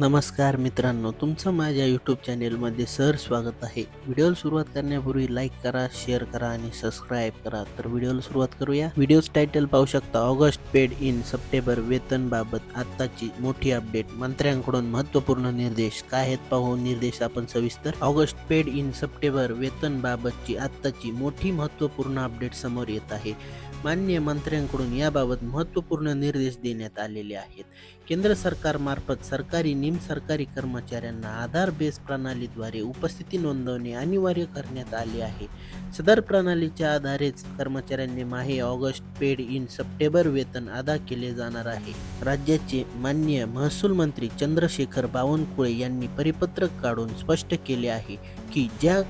नमस्कार मित्रांनो तुमचं माझ्या यूट्यूब चॅनेलमध्ये सर स्वागत आहे. व्हिडिओला सुरुवात करण्यापूर्वी लाईक करा शेअर करा आणि सबस्क्राईब करा. तर व्हिडिओला सुरुवात करूया. व्हिडिओज टायटल पाहू शकता ऑगस्ट पेड इन सप्टेंबर वेतनबाबत आत्ताची मोठी अपडेट मंत्र्यांकडून महत्त्वपूर्ण निर्देश काय आहेत पाहू निर्देश आपण सविस्तर. ऑगस्ट पेड इन सप्टेंबर वेतनबाबतची आत्ताची मोठी महत्त्वपूर्ण अपडेट समोर येत आहे. मान्य मंत्र्यांकडून याबाबत महत्त्वपूर्ण निर्देश देण्यात आलेले आहेत. केंद्र सरकारमार्फत सरकारी निमसरकारी कर्मचाऱ्यांना आधार बेस प्रणालीद्वारे उपस्थिती नोंदवणे अनिवार्य करण्यात आले आहे. सदर प्रणालीच्या आधारेच कर्मचाऱ्यांनी माहे ऑगस्ट पेड इन सप्टेंबर वेतन अदा केले जाणार आहे. राज्याचे मान्य महसूल मंत्री चंद्रशेखर बावनकुळे यांनी परिपत्रक काढून स्पष्ट केले आहे की ज्या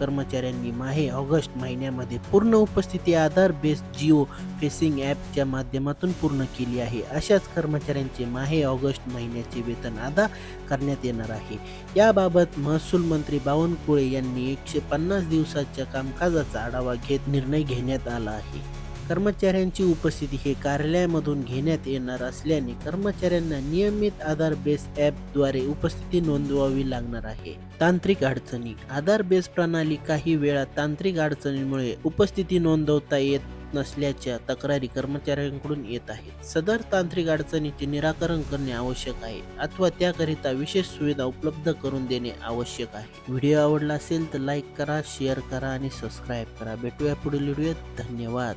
कर्मचाऱ्यांनी माहे ऑगस्ट महिन्यामध्ये पूर्ण उपस्थिती आधार बेस जिओ फेसिंग ॲपच्या माध्यमातून पूर्ण केली आहे. अशाच कर्मचाऱ्यांचे माहे ऑगस्ट महिन्याचे वेतन अदा करण्यात येणार आहे. याबाबत महसूल मंत्री बावनकुळे यांनी एकशे पन्नास दिवसाच्या कामकाजाचा आढावा घेत निर्णय घेण्यात आला आहे. कर्मचाऱ्यांची उपस्थिती हे कार्यालयामधून घेण्यात येणार असल्याने कर्मचाऱ्यांना नियमित आधार बेस ॲपद्वारे उपस्थिती नोंदवावी लागणार आहे. तांत्रिक अडचणी. आधार बेस प्रणाली काही वेळा तांत्रिक अडचणीमुळे उपस्थिती नोंदवता येत नसल्याच्या तक्रारी कर्मचाऱ्यांकडून येत आहेत. सदर तांत्रिक अडचणीचे निराकरण करणे आवश्यक आहे अथवा त्याकरिता विशेष सुविधा उपलब्ध करून देणे आवश्यक आहे. व्हिडिओ आवडला असेल तर लाईक करा शेअर करा आणि सबस्क्राईब करा. भेटूया पुढील व्हिडिओत. धन्यवाद.